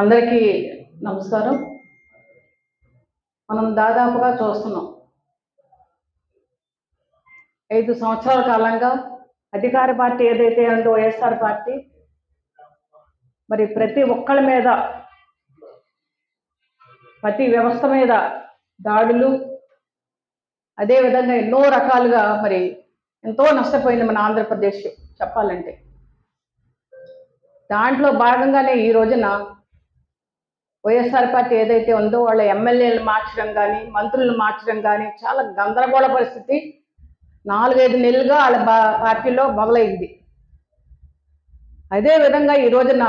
అందరికీ నమస్కారం. మనం దాదాపుగా చూస్తున్నాం. ఐదు సంవత్సరాల కాలంగా అధికార పార్టీ ఏదైతే ఉందో వైఎస్ఆర్ పార్టీ మరి ప్రతి ఒక్కళ్ళ మీద ప్రతి వ్యవస్థ మీద దాడులు అదేవిధంగా ఎన్నో రకాలుగా మరి ఎంతో నష్టపోయింది మన ఆంధ్రప్రదేశ్ చెప్పాలంటే. దాంట్లో భాగంగానే ఈ రోజున వైఎస్ఆర్ పార్టీ ఏదైతే ఉందో వాళ్ళ ఎమ్మెల్యేలు మార్చడం కానీ మంత్రులు మార్చడం కానీ చాలా గందరగోళ పరిస్థితి. నాలుగైదు నెలలుగా వాళ్ళ పార్టీలో మొదలైంది. అదే విధంగా ఈ రోజున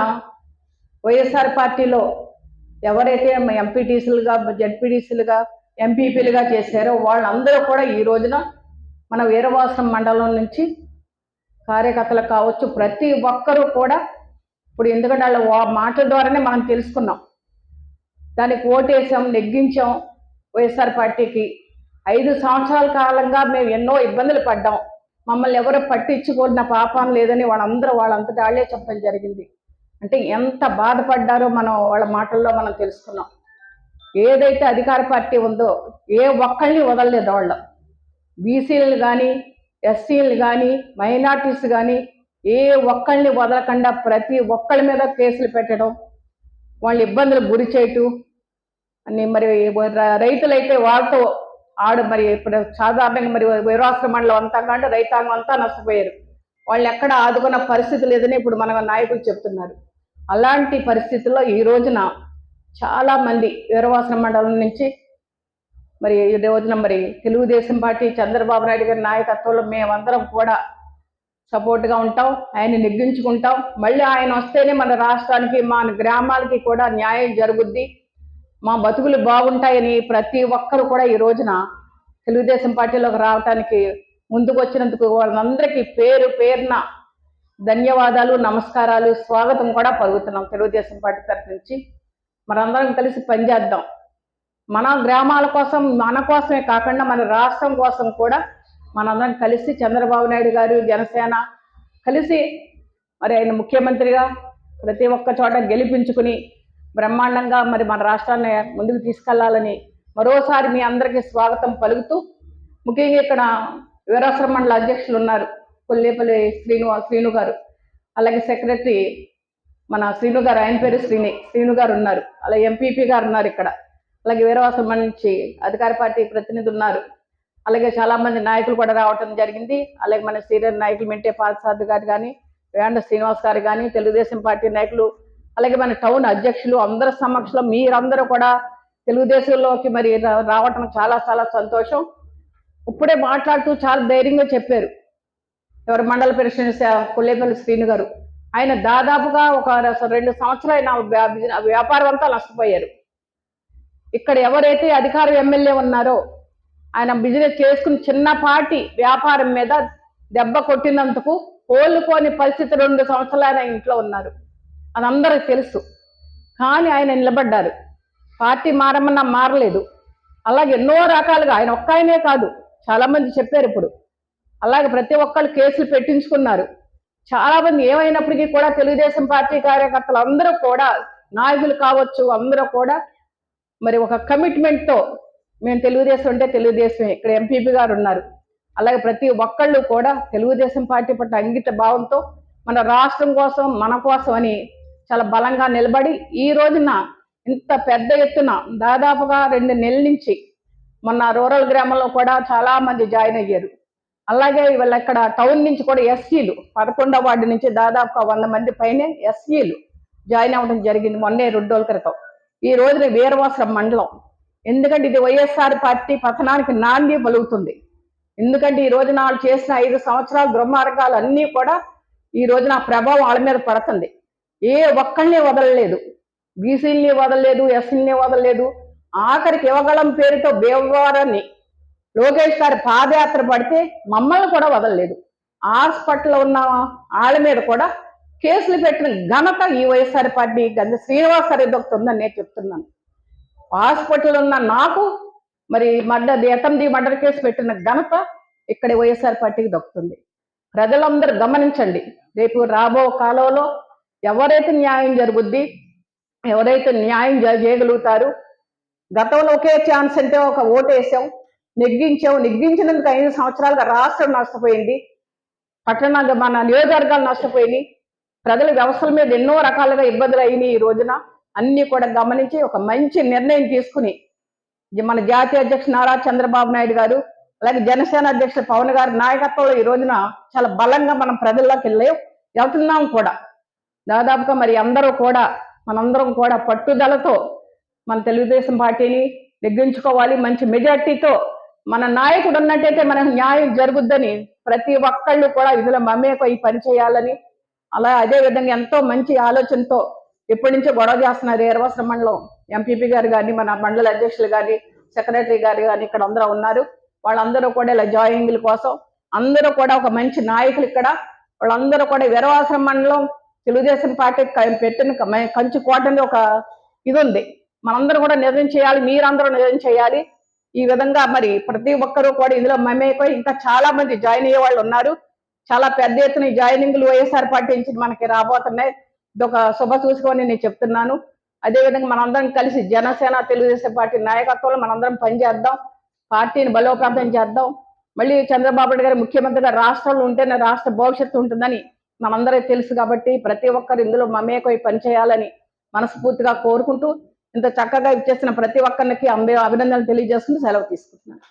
వైఎస్ఆర్ పార్టీలో ఎవరైతే ఎంపీటీసీలుగా జడ్పీటీసీలుగా ఎంపీపీలుగా చేశారో వాళ్ళందరూ కూడా ఈ రోజున మన వీరవాసం మండలం నుంచి కార్యకర్తలు కావచ్చు ప్రతి ఒక్కరూ కూడా ఇప్పుడు ఎందుకంటే వాళ్ళ మాటల ద్వారానే మనం తెలుసుకున్నాం. దానికి ఓటేసాం నెగ్గించాం వైఎస్ఆర్ పార్టీకి. ఐదు సంవత్సరాల కాలంగా మేము ఎన్నో ఇబ్బందులు పడ్డాం. మమ్మల్ని ఎవరు పట్టించుకున్న పాపం లేదని వాళ్ళందరూ వాళ్ళంతటా వాళ్ళే చెప్పడం జరిగింది. అంటే ఎంత బాధపడ్డారో మనం వాళ్ళ మాటల్లో మనం తెలుసుకున్నాం. ఏదైతే అధికార పార్టీ ఉందో ఏ ఒక్కళ్ళని వదలలేదు వాళ్ళు. బీసీలు కానీ ఎస్సీలు కానీ మైనార్టీస్ కానీ ఏ ఒక్కళ్ళని వదలకుండా ప్రతి ఒక్కళ్ళ మీద కేసులు పెట్టడం వాళ్ళ ఇబ్బందులు గురి చేయటం మరి రైతులైతే వాళ్ళతో ఆడు మరి ఇప్పుడు సాధారణంగా మరి వీరాశ్ర మండలం అంతా కంటే రైతాంగం అంతా నష్టపోయారు. వాళ్ళు ఎక్కడ ఆదుకున్న పరిస్థితి లేదని ఇప్పుడు మన నాయకులు చెప్తున్నారు. అలాంటి పరిస్థితుల్లో ఈ రోజున చాలా మంది వీరవాసన మండలం నుంచి మరి ఈ రోజున మరి తెలుగుదేశం పార్టీ చంద్రబాబు నాయుడు గారి నాయకత్వంలో మేమందరం కూడా సపోర్ట్గా ఉంటాం ఆయన నెగ్గించుకుంటాం. మళ్ళీ ఆయన వస్తేనే మన రాష్ట్రానికి మన గ్రామాలకి కూడా న్యాయం జరుగుద్ది. మా బతుకులు బాగుంటాయని ప్రతి ఒక్కరు కూడా ఈ రోజున తెలుగుదేశం పార్టీలోకి రావటానికి ముందుకు వచ్చినందుకు వాళ్ళందరికీ పేరు పేరున ధన్యవాదాలు నమస్కారాలు స్వాగతం కూడా పలుకుతున్నాం తెలుగుదేశం పార్టీ తరఫు నుంచి. మనందరం కలిసి పనిచేద్దాం మన గ్రామాల కోసం మన కోసమే కాకుండా మన రాష్ట్రం కోసం కూడా మనందరం కలిసి చంద్రబాబు నాయుడు గారు జనసేన కలిసి మరి ఆయన ముఖ్యమంత్రిగా ప్రతి ఒక్క చోట గెలిపించుకుని బ్రహ్మాండంగా మరి మన రాష్ట్రాన్ని ముందుకు తీసుకెళ్ళాలని మరోసారి మీ అందరికీ స్వాగతం పలుకుతూ ముఖ్యంగా ఇక్కడ వీరాశ్రమ మండల అధ్యక్షులు ఉన్నారు కొల్లేపల్లి శ్రీను శ్రీను గారు. అలాగే సెక్రటరీ మన శ్రీను గారు ఆయన పేరు శ్రీని శ్రీను గారు ఉన్నారు. అలాగే ఎంపీపీ గారు ఉన్నారు ఇక్కడ. అలాగే వీరవాసం నుంచి అధికార పార్టీ ప్రతినిధులు ఉన్నారు. అలాగే చాలా మంది నాయకులు కూడా రావటం జరిగింది. అలాగే మన సీనియర్ నాయకులు మింటే పాల్సాద్ గారు కానీ వేండ శ్రీనివాస్ గారు కానీ తెలుగుదేశం పార్టీ నాయకులు అలాగే మన టౌన్ అధ్యక్షులు అందరి సమక్షంలో మీరందరూ కూడా తెలుగుదేశంలోకి మరి రావటం చాలా చాలా సంతోషం. ఇప్పుడే మాట్లాడుతూ చాలా ధైర్యంగా చెప్పారు. ఎవరు మండల ప్రెసిడెంట్ కొల్లేపల్లి శ్రీను గారు. ఆయన దాదాపుగా ఒక రెండు సంవత్సరాలు ఆయన వ్యాపారం అంతా నష్టపోయారు. ఇక్కడ ఎవరైతే అధికార ఎమ్మెల్యే ఉన్నారో ఆయన బిజినెస్ చేసుకుని చిన్నపాటి వ్యాపారం మీద దెబ్బ కొట్టినందుకు కోలుకోని పరిస్థితి రెండు సంవత్సరాలు ఆయన ఇంట్లో ఉన్నారు. అది అందరికి తెలుసు. కానీ ఆయన నిలబడ్డారు. పార్టీ మారమన్నా మారలేదు. అలాగే ఎన్నో రకాలుగా ఆయన ఒక్క ఆయనే కాదు చాలా మంది చెప్పారు ఇప్పుడు. అలాగే ప్రతి ఒక్కళ్ళు కేసులు పెట్టించుకున్నారు. చాలా మంది ఏమైనప్పటికీ కూడా తెలుగుదేశం పార్టీ కార్యకర్తలు అందరూ కూడా నాయకులు కావచ్చు అందరూ కూడా మరి ఒక కమిట్మెంట్తో మేము తెలుగుదేశం అంటే తెలుగుదేశమే. ఇక్కడ ఎంపీపీ గారు ఉన్నారు. అలాగే ప్రతి ఒక్కళ్ళు కూడా తెలుగుదేశం పార్టీ పట్ల అంకిత భావంతో మన రాష్ట్రం కోసం మన కోసం అని చాలా బలంగా నిలబడి ఈ రోజున ఇంత పెద్ద ఎత్తున దాదాపుగా రెండు నెలల నుంచి మొన్న రూరల్ గ్రామంలో కూడా చాలా మంది జాయిన్ అయ్యారు. అలాగే వీళ్ళ ఇక్కడ టౌన్ నుంచి కూడా ఎస్సీలు పదకొండవ వార్డు నుంచి దాదాపు వంద మంది పైనే ఎస్సీలు జాయిన్ అవ్వడం జరిగింది మొన్నే రెండు రోజుల క్రితం. ఈ రోజున వీరవాసరం మండలం. ఎందుకంటే ఇది వైఎస్ఆర్ పార్టీ పతనానికి నాంది పలుకుతుంది. ఎందుకంటే ఈ రోజున వాళ్ళు చేసిన ఐదు సంవత్సరాల దుర్మార్గాలు అన్నీ కూడా ఈ రోజున ప్రభావం వాళ్ళ మీద పడుతుంది. ఏ ఒక్కళ్ళని వదలలేదు. బీసీల్ని వదలలేదు ఎస్సీల్ని వదలలేదు. ఆఖరికి ఇవ్వగలం పేరుతో బేవారని లోకేష్ గారి పాదయాత్ర పడితే మమ్మల్ని కూడా వదలలేదు. హాస్పిటల్లో ఉన్న వాళ్ళ మీద కూడా కేసులు పెట్టిన ఘనత ఈ వైఎస్ఆర్ పార్టీ గంధ శ్రీనివాస్ గారి దొక్కుతుందని నేను చెప్తున్నాను. హాస్పిటల్ ఉన్న నాకు మరి మర్డర్ ఎతంది మర్డర్ కేసు పెట్టిన ఘనత ఇక్కడ వైఎస్ఆర్ పార్టీకి దక్కుతుంది. ప్రజలందరూ గమనించండి. రేపు రాబో కాలంలో ఎవరైతే న్యాయం జరుగుద్ది ఎవరైతే న్యాయం చేయగలుగుతారు గతంలో ఒకే ఛాన్స్ అంటే ఒక ఓటు వేసాం నెగ్గించాం నెగ్గించినందుకు ఐదు సంవత్సరాలుగా రాష్ట్రం నష్టపోయింది పట్టణ మన నియోజకవర్గాలు నష్టపోయినాయి ప్రజల వ్యవస్థల మీద ఎన్నో రకాలుగా ఇబ్బందులు అయినాయి ఈ రోజున అన్ని కూడా గమనించి ఒక మంచి నిర్ణయం తీసుకుని మన జాతీయ అధ్యక్షుడు నారా చంద్రబాబు నాయుడు గారు అలాగే జనసేన అధ్యక్షుడు పవన్ గారి నాయకత్వంలో ఈ రోజున చాలా బలంగా మనం ప్రజల్లోకి వెళ్ళాం వెళ్తున్నాం కూడా. దాదాపుగా మరి అందరూ కూడా మనందరం కూడా పట్టుదలతో మన తెలుగుదేశం పార్టీని నెగ్గించుకోవాలి. మంచి మెజార్టీతో మన నాయకుడు ఉన్నట్టయితే మనకు న్యాయం జరుగుద్దని ప్రతి ఒక్కళ్ళు కూడా ఇందులో మమేకై పని చేయాలని అలా అదే విధంగా ఎంతో మంచి ఆలోచనతో ఎప్పటి నుంచో గొడవ చేస్తున్నారు. ఏరవసరం మండలం ఎంపీపీ గారు కానీ మన మండల అధ్యక్షులు కానీ సెక్రటరీ గారు కానీ ఇక్కడ అందరూ ఉన్నారు. వాళ్ళందరూ కూడా ఇలా జాయినింగ్ల కోసం అందరూ కూడా ఒక మంచి నాయకులు ఇక్కడ. వాళ్ళందరూ కూడా వీరవాసరం మండలం తెలుగుదేశం పార్టీ పెట్టిన కంచి కంచు కోటని ఒక ఇది ఉంది మనందరూ కూడా నిర్ణయం చేయాలి మీరందరూ నిర్ణయం చేయాలి. ఈ విధంగా మరి ప్రతి ఒక్కరూ కూడా ఇందులో మమేకై ఇంకా చాలా మంది జాయిన్ అయ్యే వాళ్ళు ఉన్నారు. చాలా పెద్ద ఎత్తున జాయినింగ్లు వైఎస్ఆర్ పార్టీ నుంచి మనకి రాబోతున్నాయి. ఇది ఒక శుభ చూసుకొని నేను చెప్తున్నాను. అదేవిధంగా మనందరం కలిసి జనసేన తెలుగుదేశం పార్టీ నాయకత్వంలో మనందరం పనిచేద్దాం. పార్టీని బలోపేతం చేద్దాం. మళ్ళీ చంద్రబాబు నాయుడు గారు ముఖ్యమంత్రిగా రాష్ట్రంలో ఉంటేనే రాష్ట్ర భవిష్యత్తు ఉంటుందని మనందరికీ తెలుసు కాబట్టి ప్రతి ఒక్కరు ఇందులో మమేకై పనిచేయాలని మనస్ఫూర్తిగా కోరుకుంటూ ఇంత చక్కగా ఇచ్చేసిన ప్రతి ఒక్కరికి అంబే అభినందనలు తెలియజేసుకుంటూ సెలవు తీసుకుంటున్నాను.